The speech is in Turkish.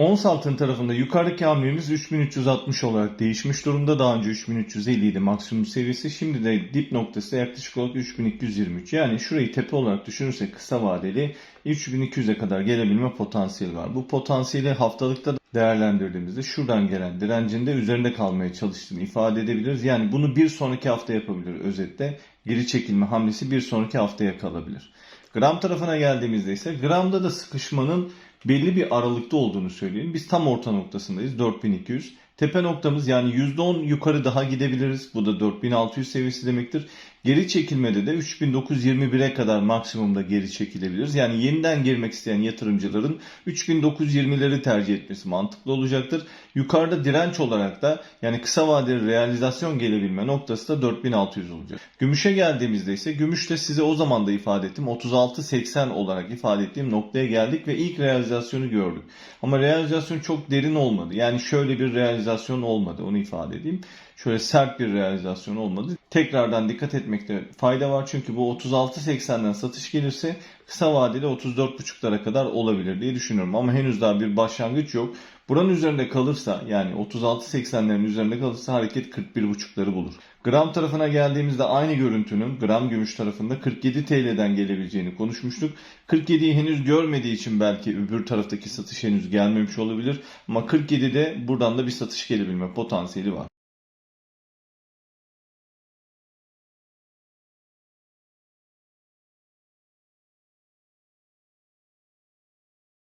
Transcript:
Ons altın tarafında yukarıdaki hamlemiz 3360 olarak değişmiş durumda. Daha önce 3350 idi maksimum seviyesi. Şimdi de dip noktası yaklaşık olarak 3223. Yani şurayı tepe olarak düşünürsek kısa vadeli 3200'e kadar gelebilme potansiyeli var. Bu potansiyeli haftalıkta değerlendirdiğimizde şuradan gelen direncin de üzerinde kalmaya çalıştığını ifade edebiliriz. Yani bunu bir sonraki hafta yapabilir özetle. Geri çekilme hamlesi bir sonraki haftaya kalabilir. Gram tarafına geldiğimizde ise gramda da sıkışmanın belli bir aralıkta olduğunu söyleyelim. Biz tam orta noktasındayız 4200. Tepe noktamız yani %10 yukarı daha gidebiliriz. Bu da 4600 seviyesi demektir. Geri çekilmede de 3921'e kadar maksimumda geri çekilebiliriz. Yani yeniden girmek isteyen yatırımcıların 3920'leri tercih etmesi mantıklı olacaktır. Yukarıda direnç olarak da yani kısa vadeli realizasyon gelebilme noktası da 4600 olacak. Gümüşe geldiğimizde ise gümüşte size o zaman da ifade ettim. 36.80 olarak ifade ettiğim noktaya geldik ve ilk realizasyonu gördük. Ama realizasyon çok derin olmadı. Yani şöyle bir realizasyon olmadı onu ifade edeyim. Şöyle sert bir realizasyon olmadı. Tekrardan dikkat etmekte fayda var. Çünkü bu 36.80'den satış gelirse kısa vadeli 34.5'lara kadar olabilir diye düşünüyorum. Ama henüz daha bir başlangıç yok. Buranın üzerinde kalırsa yani 36.80'lerin üzerinde kalırsa hareket 41.5'ları bulur. Gram tarafına geldiğimizde aynı görüntünün gram gümüş tarafında 47 TL'den gelebileceğini konuşmuştuk. 47'yi henüz görmediği için belki öbür taraftaki satış henüz gelmemiş olabilir. Ama 47'de buradan da bir satış gelebilme potansiyeli var.